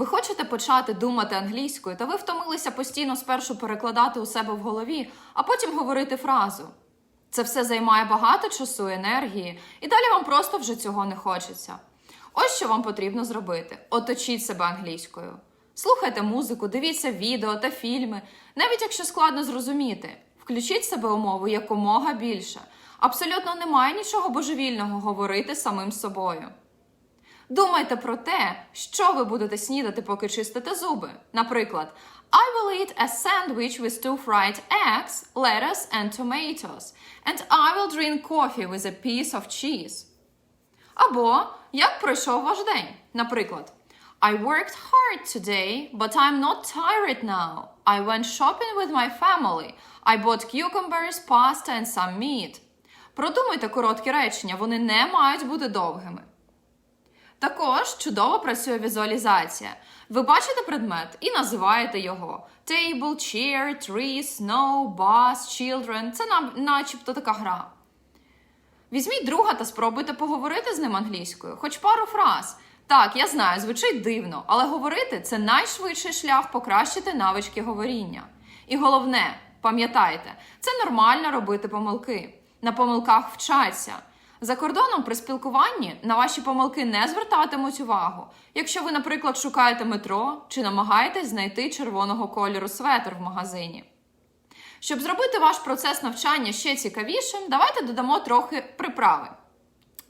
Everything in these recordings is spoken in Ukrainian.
Ви хочете почати думати англійською, та ви втомилися постійно спершу перекладати у себе в голові, а потім говорити фразу. Це все займає багато часу і енергії, і далі вам просто вже цього не хочеться. Ось що вам потрібно зробити: оточіть себе англійською. Слухайте музику, дивіться відео та фільми, навіть якщо складно зрозуміти. Включіть себе у мову якомога більше. Абсолютно немає нічого божевільного говорити самим собою. Думайте про те, що ви будете снідати, поки чистите зуби. Наприклад, I will eat a sandwich with two fried eggs, lettuce and tomatoes, and I will drink coffee with a piece of cheese. Або як пройшов ваш день? Наприклад, I worked hard today, but I'm not tired now. I went shopping with my family. I bought cucumbers, pasta and some meat. Продумайте короткі речення, вони не мають бути довгими. Також чудово працює візуалізація. Ви бачите предмет і називаєте його: table, chair, tree, snow, bus, children. Це нам, начебто така гра. Візьміть друга та спробуйте поговорити з ним англійською, хоч пару фраз. Так, я знаю, звучить дивно, але говорити це найшвидший шлях покращити навички говоріння. І головне, пам'ятайте, це нормально робити помилки. На помилках вчаться. За кордоном при спілкуванні на ваші помилки не звертатимуть увагу, якщо ви, наприклад, шукаєте метро чи намагаєтесь знайти червоного кольору светр в магазині. Щоб зробити ваш процес навчання ще цікавішим, давайте додамо трохи приправи.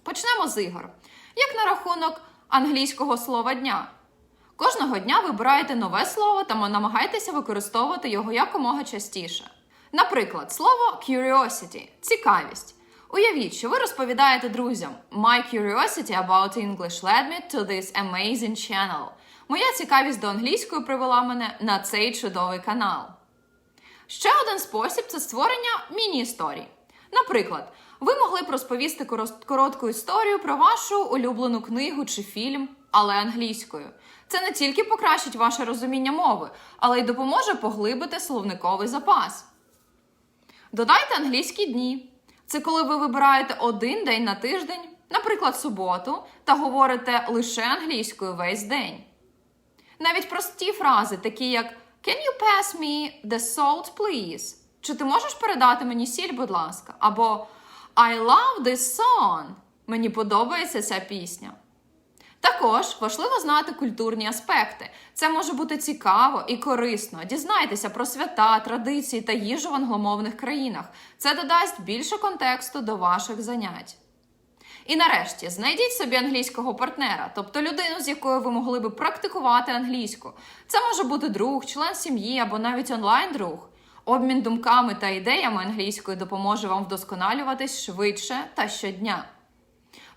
Почнемо з ігор. Як на рахунок англійського слова дня. Кожного дня вибираєте нове слово та намагайтеся використовувати його якомога частіше. Наприклад, слово curiosity цікавість. Уявіть, що ви розповідаєте друзям My curiosity about English led me to this amazing channel. Моя цікавість до англійської привела мене на цей чудовий канал. Ще один спосіб це створення міні-історій. Наприклад, ви могли б розповісти коротку історію про вашу улюблену книгу чи фільм, але англійською. Це не тільки покращить ваше розуміння мови, але й допоможе поглибити словниковий запас. Додайте англійські дні. Це коли ви вибираєте один день на тиждень, наприклад, суботу, та говорите лише англійською весь день. Навіть прості фрази, такі як Can you pass me the salt, please? Чи ти можеш передати мені сіль, будь ласка? Або I love this song. Мені подобається ця пісня. Також важливо знати культурні аспекти. Це може бути цікаво і корисно. Дізнайтеся про свята, традиції та їжу в англомовних країнах. Це додасть більше контексту до ваших занять. І нарешті знайдіть собі англійського партнера, тобто людину, з якою ви могли би практикувати англійську. Це може бути друг, член сім'ї або навіть онлайн-друг. Обмін думками та ідеями англійською допоможе вам вдосконалюватись швидше та щодня.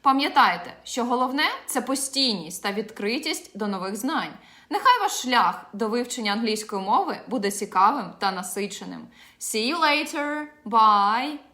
Пам'ятайте, що головне це постійність та відкритість до нових знань. Нехай ваш шлях до вивчення англійської мови буде цікавим та насиченим. See you later! Bye!